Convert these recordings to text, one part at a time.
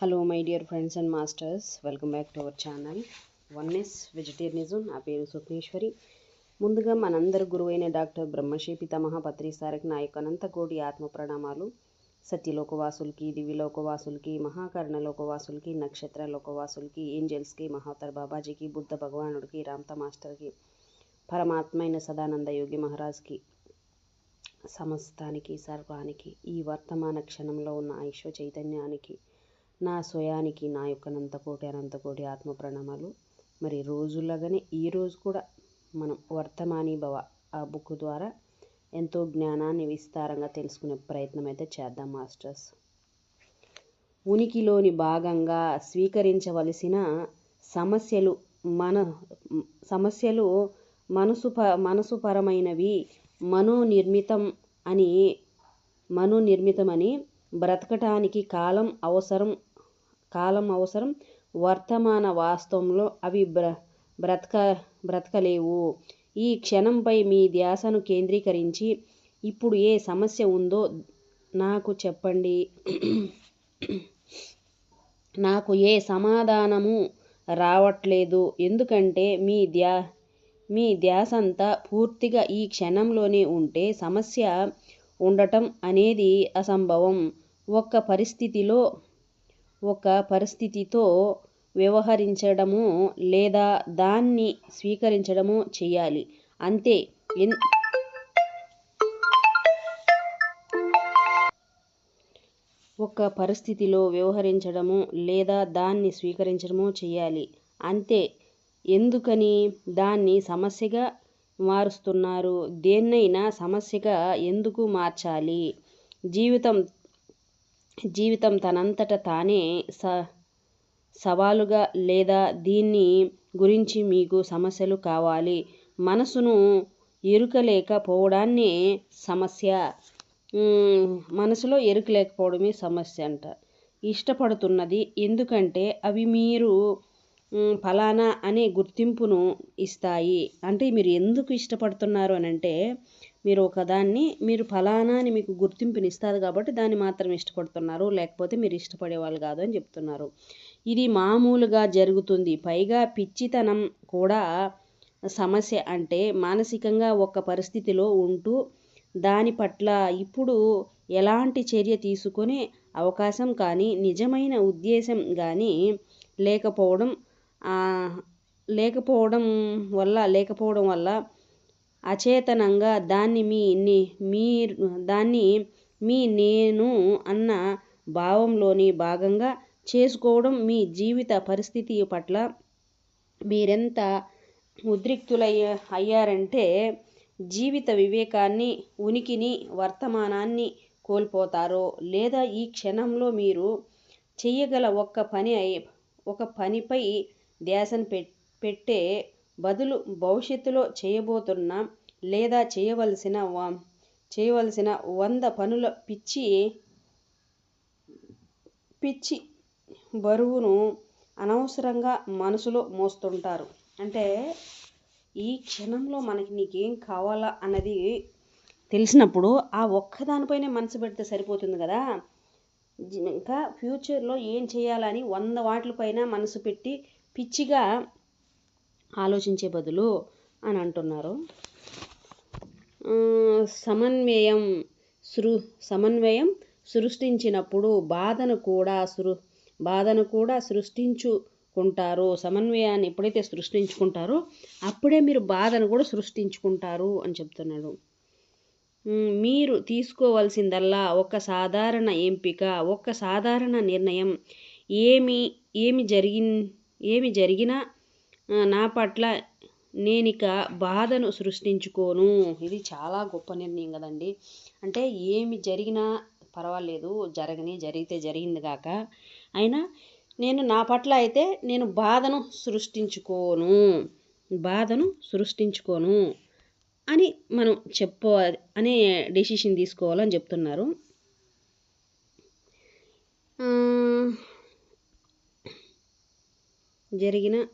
Hello my dear friends and masters welcome back to our channel oneness vegetarianism నా పేరు స్వప్నేశ్వరి. ముందుగా మనందరి గురువైన డాక్టర్ బ్రహ్మశ్రీ పితామహ పత్రిసారకి నా యొక్క అనంతకోటి ఆత్మ ప్రణామాలు. సత్యలోకవాసులకి దివ్యలోకవాసులకి మహాకర్ణ లోకవాసులకి నక్షత్ర లోకవాసులకి ఏంజల్స్కి మహాతర్ బాబాజీకి బుద్ధ భగవానుడికి రామ్త మాస్టర్కి పరమాత్మైన సదానంద యోగి మహారాజ్కి సమస్తానికి సర్వానికి ఈ వర్తమాన క్షణంలో ఉన్న ఐశ్వ చైతన్యానికి నా స్వయానికి నా యొక్క అనంతకోటి అనంతకోటి ఆత్మ ప్రణామాలు. మరి రోజులాగానే ఈరోజు కూడా మనం వర్తమాని భవ ఆ బుక్ ద్వారా ఎంతో జ్ఞానాన్ని విస్తారంగా తెలుసుకునే ప్రయత్నం అయితే చేద్దాం మాస్టర్స్. ఉనికిలోని భాగంగా స్వీకరించవలసిన సమస్యలు మన సమస్యలు మనసు మనసుపరమైనవి మనోనిర్మితం అని మనోనిర్మితమని బ్రతకటానికి కాలం అవసరం కాలం అవసరం. వర్తమాన వాస్తవంలో అవి బ్ర బ్రతక బ్రతకలేవు. ఈ క్షణంపై మీ ధ్యాసను కేంద్రీకరించి ఇప్పుడు ఏ సమస్య ఉందో నాకు చెప్పండి. నాకు ఏ సమాధానము రావట్లేదు. ఎందుకంటే మీ ధ్యా మీ ధ్యాసంతా పూర్తిగా ఈ క్షణంలోనే ఉంటే సమస్య ఉండటం అనేది అసంభవం. ఒక్క పరిస్థితిలో ఒక పరిస్థితితో వ్యవహరించడము లేదా దాన్ని స్వీకరించడము చేయాలి. అంతే. ఎన్ ఒక పరిస్థితిలో వ్యవహరించడము లేదా దాన్ని స్వీకరించడము చేయాలి. అంతే. ఎందుకని దాన్ని సమస్యగా మారుస్తున్నారు? దేన్నైనా సమస్యగా ఎందుకు మార్చాలి? జీవితం జీవితం తనంతట తానే స సవాలుగా లేదా దీన్ని గురించి మీకు సమస్యలు కావాలి. మనసును ఎరుకలేకపోవడాన్ని సమస్య. మనసులో ఎరుకలేకపోవడమే సమస్య అంట. ఇష్టపడుతున్నది ఎందుకంటే అవి మీరు ఫలానా అనే గుర్తింపును ఇస్తాయి. అంటే మీరు ఎందుకు ఇష్టపడుతున్నారు అని అంటే మీరు ఒకదాన్ని మీరు ఫలానా అని మీకు గుర్తింపుని కాబట్టి దాన్ని మాత్రం ఇష్టపడుతున్నారు. లేకపోతే మీరు ఇష్టపడేవాళ్ళు కాదు అని చెప్తున్నారు. ఇది మామూలుగా జరుగుతుంది. పైగా పిచ్చితనం కూడా సమస్య. అంటే మానసికంగా ఒక పరిస్థితిలో ఉంటూ దాని పట్ల ఇప్పుడు ఎలాంటి చర్య తీసుకునే అవకాశం కానీ నిజమైన ఉద్దేశం కానీ లేకపోవడం లేకపోవడం వల్ల లేకపోవడం వల్ల అచేతనంగా దాన్ని మీ మీరు దాన్ని మీ నేను అన్న భావంలోని భాగంగా చేసుకోవడం మీ జీవిత పరిస్థితి పట్ల మీరెంత ఉద్రిక్తులయ్య అయ్యారంటే జీవిత వివేకాన్ని ఉనికిని వర్తమానాన్ని కోల్పోతారో లేదా ఈ క్షణంలో మీరు చేయగల ఒక్క పని ఒక పనిపై ధ్యాసను పెట్టే బదులు భవిష్యత్తులో చేయబోతున్న లేదా చేయవలసిన చేయవలసిన వంద పనుల పిచ్చి పిచ్చి బరువును అనవసరంగా మనసులో మోస్తుంటారు. అంటే ఈ క్షణంలో మనకి నీకేం కావాలా అన్నది తెలిసినప్పుడు ఆ ఒక్కదానిపైనే మనసు పెడితే సరిపోతుంది కదా. ఇంకా ఫ్యూచర్లో ఏం చేయాలని వంద వాటిపైన మనసు పెట్టి పిచ్చిగా ఆలోచించే బదులు అని అంటున్నారు. సమన్వయం సృ సమన్వయం సృష్టించినప్పుడు బాధను కూడా సృ బాధను కూడా సృష్టించుకుంటారు. సమన్వయాన్ని ఎప్పుడైతే సృష్టించుకుంటారో అప్పుడే మీరు బాధను కూడా సృష్టించుకుంటారు అని చెప్తున్నాడు. మీరు తీసుకోవాల్సిందల్లా ఒక సాధారణ ఎంపిక ఒక సాధారణ నిర్ణయం. ఏమి ఏమి జరిగి ఏమి జరిగినా నా పట్ల నేనిక బాధను సృష్టించుకోను. ఇది చాలా గొప్ప నిర్ణయం కదండి. అంటే ఏమి జరిగినా పర్వాలేదు జరగని జరిగితే జరిగింది కాక. అయినా నేను నా పట్ల అయితే నేను బాధను సృష్టించుకోను. బాధను సృష్టించుకోను అని మనం చెప్పు అనే డెసిషన్ తీసుకోవాలని చెప్తున్నారు. జరిగిన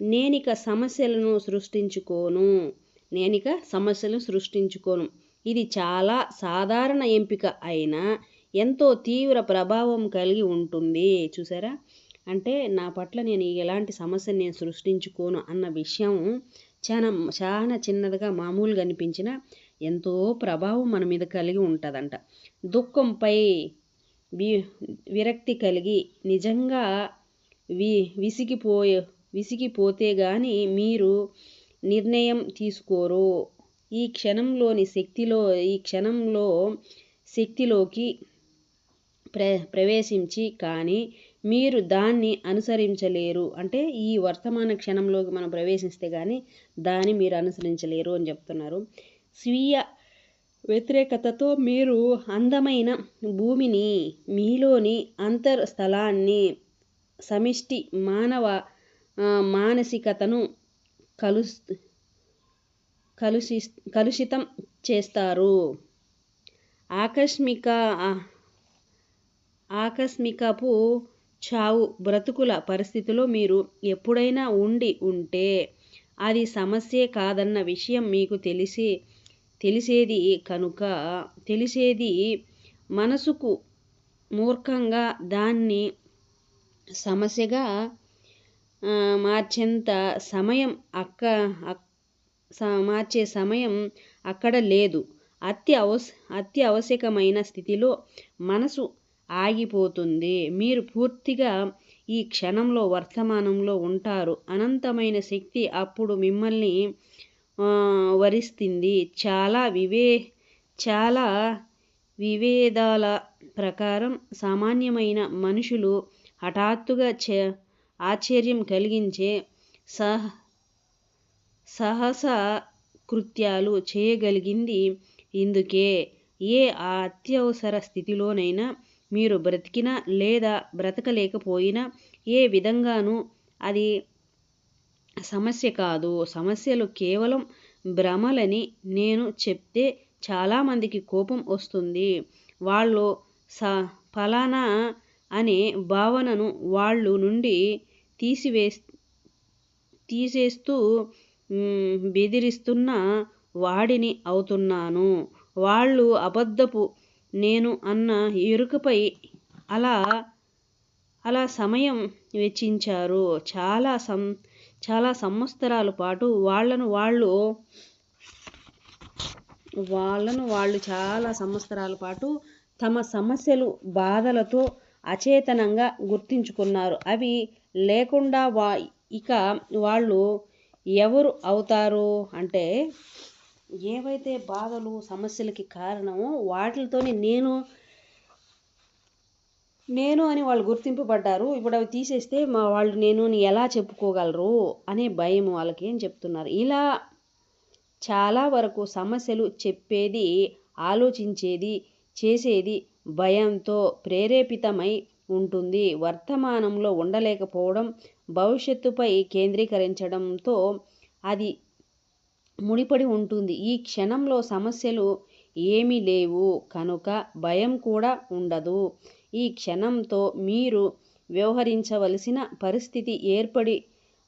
నేనిక సమస్యలను సృష్టించుకోను. నేనిక సమస్యలను సృష్టించుకోను. ఇది చాలా సాధారణ ఎంపిక అయినా ఎంతో తీవ్ర ప్రభావం కలిగి ఉంటుంది. చూసారా? అంటే నా పట్ల నేను ఎలాంటి సమస్యను నేను సృష్టించుకోను అన్న విషయం చాలా చాలా చిన్నదిగా మామూలుగా అనిపించిన ఎంతో ప్రభావం మన మీద కలిగి ఉంటుందంట. దుఃఖంపై వి విరక్తి కలిగి నిజంగా వి విసిగిపోయే విసిగిపోతే కానీ మీరు నిర్ణయం తీసుకోరు. ఈ క్షణంలోని శక్తిలో ఈ క్షణంలో శక్తిలోకి ప్ర ప్రవేశించి కానీ మీరు దాన్ని అనుసరించలేరు. అంటే ఈ వర్తమాన క్షణంలోకి మనం ప్రవేశిస్తే కానీ దాన్ని మీరు అనుసరించలేరు అని చెప్తున్నారు. స్వీయ వ్యతిరేకతతో మీరు అందమైన భూమిని మీలోని అంతర్స్థలాన్ని సమిష్టి మానవ మానసికతను కలుస్ కలుషి కలుషితం చేస్తారు. ఆకస్మిక ఆకస్మికపు చావు బ్రతుకుల పరిస్థితిలో మీరు ఎప్పుడైనా ఉండి ఉంటే అది సమస్యే కాదన్న విషయం మీకు తెలిసి తెలిసేది కనుక తెలిసేది మనసుకు మూర్ఖంగా దాన్ని సమస్యగా మార్చేంత సమయం అక్క మార్చే సమయం అక్కడ లేదు. అత్యవస అత్యవశ్యకమైన స్థితిలో మనసు ఆగిపోతుంది. మీరు పూర్తిగా ఈ క్షణంలో వర్తమానంలో ఉంటారు. అనంతమైన శక్తి అప్పుడు మిమ్మల్ని వరిస్తుంది. చాలా వివే చాలా వివేదాల ప్రకారం సామాన్యమైన మనుషులు హఠాత్తుగా చే ఆశ్చర్యం కలిగించే సహ సహస కృత్యాలు చేయగలిగింది ఇందుకే. ఏ అత్యవసర స్థితిలోనైనా మీరు బ్రతికినా లేదా బ్రతకలేకపోయినా ఏ విధంగానూ అది సమస్య కాదు. సమస్యలు కేవలం భ్రమలని నేను చెప్తే చాలామందికి కోపం వస్తుంది. వాళ్ళు స ఫలానా అనే భావనను వాళ్ళు నుండి తీసివే తీసేస్తూ బెదిరిస్తున్న వాడిని అవుతున్నాను. వాళ్ళు అబద్ధపు నేను అన్న ఎరుకపై అలా అలా సమయం వెచ్చించారు. చాలా సం చాలా సంవత్సరాల పాటు వాళ్ళను వాళ్ళు వాళ్ళను వాళ్ళు చాలా సంవత్సరాల పాటు తమ సమస్యలు బాధలతో అచేతనంగా గుర్తించుకున్నారు. అవి లేకుండా వా ఇక వాళ్ళు ఎవరు అవుతారు? అంటే ఏవైతే బాధలు సమస్యలకి కారణమో వాటితోనే నేను నేను అని వాళ్ళు గుర్తింపబడ్డారు. ఇప్పుడు అవి తీసేస్తే మా వాళ్ళు నేను ఎలా చెప్పుకోగలరు అనే భయం వాళ్ళకి ఏం చెప్తున్నారు. ఇలా చాలా వరకు సమస్యలు చెప్పేది ఆలోచించేది చేసేది భయంతో ప్రేరేపితమై ఉంటుంది. వర్తమానంలో ఉండలేకపోవడం భవిష్యత్తుపై కేంద్రీకరించడంతో అది ముడిపడి ఉంటుంది. ఈ క్షణంలో సమస్యలు ఏమీ లేవు. కనుక భయం కూడా ఉండదు. ఈ క్షణంతో మీరు వ్యవహరించవలసిన పరిస్థితి ఏర్పడి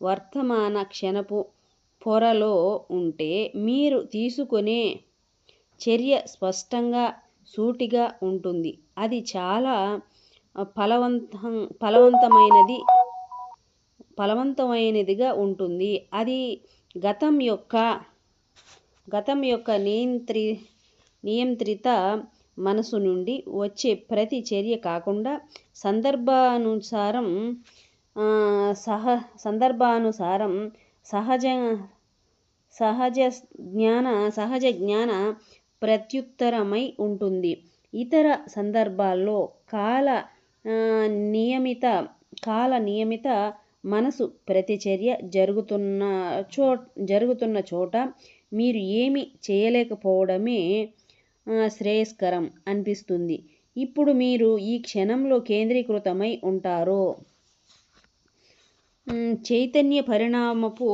వర్తమాన క్షణపు పొరలో ఉంటే మీరు తీసుకునే చర్య స్పష్టంగా సూటిగా ఉంటుంది. అది చాలా ఫలవంతం ఫలవంతమైనది ఫలవంతమైనదిగా ఉంటుంది. అది గతం యొక్క గతం యొక్క నియంత్రి నియంత్రిత మనసు నుండి వచ్చే ప్రతి చర్య కాకుండా సందర్భానుసారం సహ సందర్భానుసారం సహజ సహజ జ్ఞాన సహజ జ్ఞాన ప్రత్యుత్తరమై ఉంటుంది. ఇతర సందర్భాల్లో కాల నియమిత కాల నియమిత మనసు ప్రతిచర్య జరుగుతున్న చో జరుగుతున్న చోట మీరు ఏమి చేయలేకపోవడమే శ్రేయస్కరం అనిపిస్తుంది. ఇప్పుడు మీరు ఈ క్షణంలో కేంద్రీకృతమై ఉంటారు? చైతన్య పరిణామపు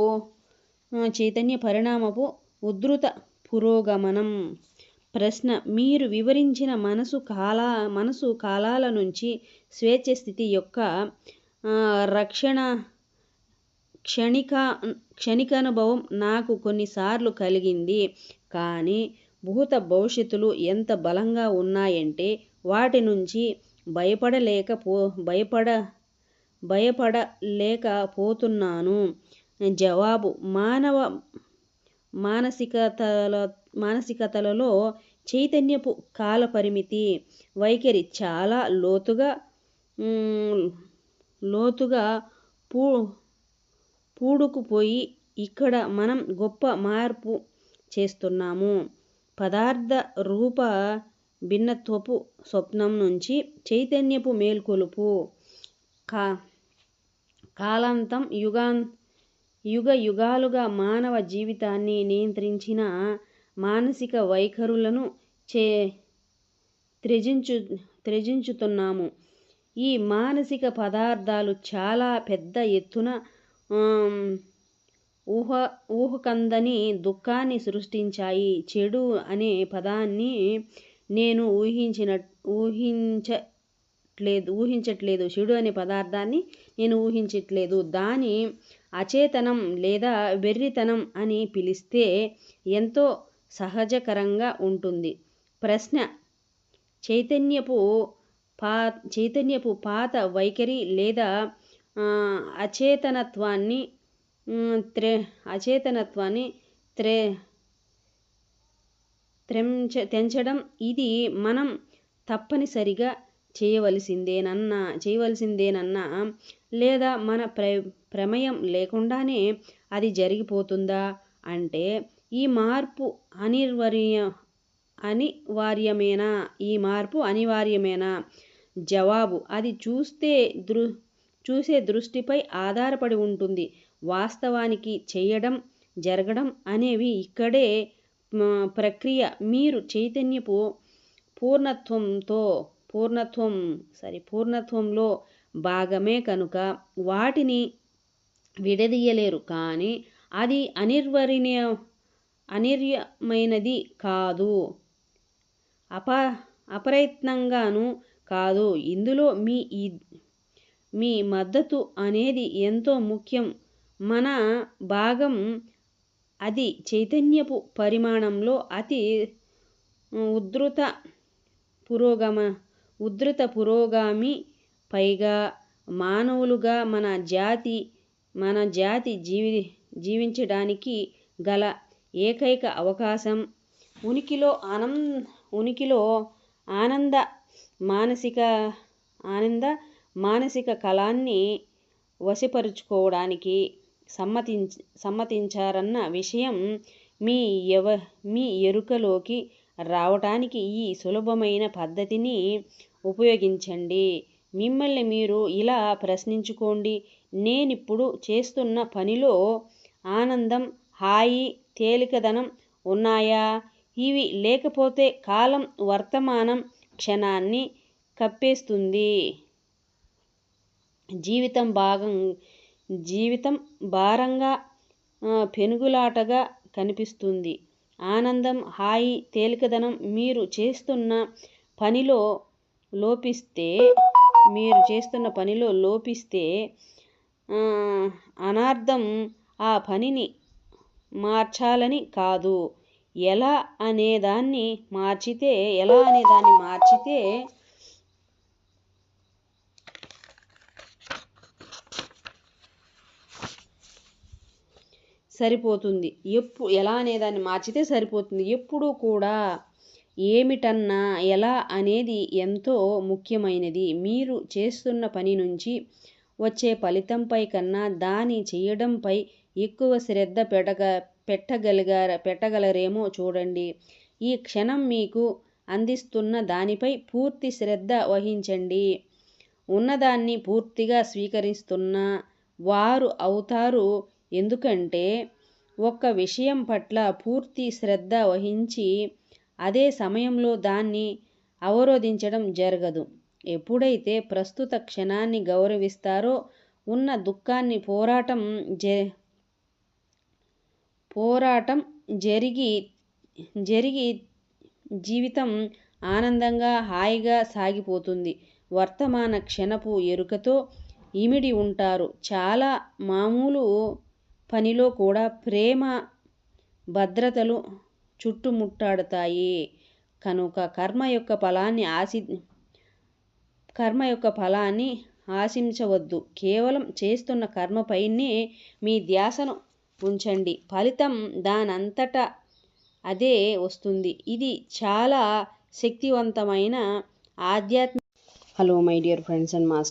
చైతన్య పరిణామపు ఉధృత పురోగమనం. ప్రశ్న మీరు వివరించిన మనసు కాల మనసు కాలాల నుంచి స్వేచ్ఛ స్థితి యొక్క రక్షణ క్షణిక క్షణికానుభవం నాకు కొన్నిసార్లు కలిగింది. కానీ భూత భవిష్యత్తులు ఎంత బలంగా ఉన్నాయంటే వాటి నుంచి భయపడలేకపో భయపడ భయపడలేకపోతున్నాను. జవాబు మానవ మానసికతల మానసికతలలో చైతన్యపు కాలపరిమితి వైఖరి చాలా లోతుగా లోతుగా పూ పూడుకుపోయి ఇక్కడ మనం గొప్ప మార్పు చేస్తున్నాము. పదార్థ రూప భిన్నత్వపు స్వప్నం నుంచి చైతన్యపు మేల్కొలుపు. కా కాలాంతం యుగా యుగ యుగాలుగా మానవ జీవితాన్ని నియంత్రించిన మానసిక వైఖరులను చే త్యజించు త్యజించుతున్నాము ఈ మానసిక పదార్థాలు చాలా పెద్ద ఎత్తున ఊహ ఊహకందని దుఃఖాన్ని సృష్టించాయి. చెడు అనే పదాన్ని నేను ఊహించిన ఊహించట్లేదు ఊహించట్లేదు. చెడు అనే పదార్థాన్ని నేను ఊహించట్లేదు. దాని అచేతనం లేదా వెర్రితనం అని పిలిస్తే ఎంతో సహజకరంగా ఉంటుంది. ప్రశ్న చైతన్యపు పా చైతన్యపు పాత వైఖరి లేదా అచేతనత్వాన్ని త్రె అచేతనత్వాన్ని త్రె త్రెంచ తెంచడం ఇది మనం తప్పనిసరిగా చేయవలసిందేనన్నా చేయవలసిందేనన్నా లేదా మన ప్ర ప్రమేయం లేకుండానే అది జరిగిపోతుందా అంటే ఈ మార్పు అనిర్వర్య అనివార్యమేనా? ఈ మార్పు అనివార్యమేనా? జవాబు అది చూస్తే దృ చూసే దృష్టిపై ఆధారపడి ఉంటుంది. వాస్తవానికి చేయడం జరగడం అనేవి ఇక్కడే ప్రక్రియ. మీరు చైతన్యపు పూర్ణత్వంతో పూర్ణత్వం సారీ పూర్ణత్వంలో భాగమే కనుక వాటిని విడదీయలేరు. కానీ అది అనిర్వరణీయ అనిర్యమైనది కాదు. అప అప్రయత్నంగాను కాదు. ఇందులో మీ మీ మద్దతు అనేది ఎంతో ముఖ్యం. మన భాగం అది చైతన్యపు పరిమాణంలో అతి ఉధృత పురోగమ ఉధృత పురోగామి పైగా మానవులుగా మన జాతి మన జాతి జీవి జీవించడానికి గల ఏకైక అవకాశం. ఉనికిలో ఆనం ఉనికిలో ఆనంద మానసిక ఆనంద మానసిక కళాన్ని వశపరుచుకోవడానికి సమ్మతించ సమ్మతించారన్న విషయం మీ ఎవ మీ ఎరుకలోకి రావటానికి ఈ సులభమైన పద్ధతిని ఉపయోగించండి. మిమ్మల్ని మీరు ఇలా ప్రశ్నించుకోండి. నేనిప్పుడు చేస్తున్న పనిలో ఆనందం హాయి తేలికదనం ఉన్నాయా? ఇవి లేకపోతే కాలం వర్తమానం క్షణాన్ని కప్పేస్తుంది. జీవితం భాగం జీవితం భారంగా పెనుగులాటగా కనిపిస్తుంది. ఆనందం హాయి తేలికదనం మీరు చేస్తున్న పనిలో లోపిస్తే మీరు చేస్తున్న పనిలో లోపిస్తే అనార్థం ఆ పనిని మార్చాలని కాదు. ఎలా అనేదాన్ని మార్చితే ఎలా అనేదాన్ని మార్చితే సరిపోతుంది. ఎప్పు ఎలా అనేదాన్ని మార్చితే సరిపోతుంది. ఎప్పుడూ కూడా ఏమిటన్నా ఎలా అనేది ఎంతో ముఖ్యమైనది. మీరు చేస్తున్న పని నుంచి వచ్చే ఫలితంపై కన్నా దాని చేయడంపై ఎక్కువ శ్రద్ధ పెడగ పెట్టగలిగార పెట్టగలరేమో చూడండి. ఈ క్షణం మీకు అందిస్తున్న దానిపై పూర్తి శ్రద్ధ వహించండి. ఉన్నదాన్ని పూర్తిగా స్వీకరిస్తున్న వారు అవుతారు. ఎందుకంటే ఒక్క విషయం పట్ల పూర్తి శ్రద్ధ వహించి అదే సమయంలో దాన్ని అవరోధించడం జరగదు. ఎప్పుడైతే ప్రస్తుత క్షణాన్ని గౌరవిస్తారో ఉన్న దుఃఖాన్ని పోరాటం జ పోరాటం జరిగి జరిగి జీవితం ఆనందంగా హాయిగా సాగిపోతుంది. వర్తమాన క్షణపు ఎరుకతో ఇమిడి ఉంటారు. చాలా మామూలు పనిలో కూడా ప్రేమ భద్రతలు చుట్టుముట్టాడుతాయి. కనుక కర్మ యొక్క ఫలాన్ని ఆశి కర్మ యొక్క ఫలాన్ని ఆశించవద్దు. కేవలం చేస్తున్న కర్మపైనే మీ ధ్యాసను ఉంచండి. ఫలితం దానంతట అదే వస్తుంది. ఇది చాలా శక్తివంతమైన ఆధ్యాత్మిక hello my dear friends and master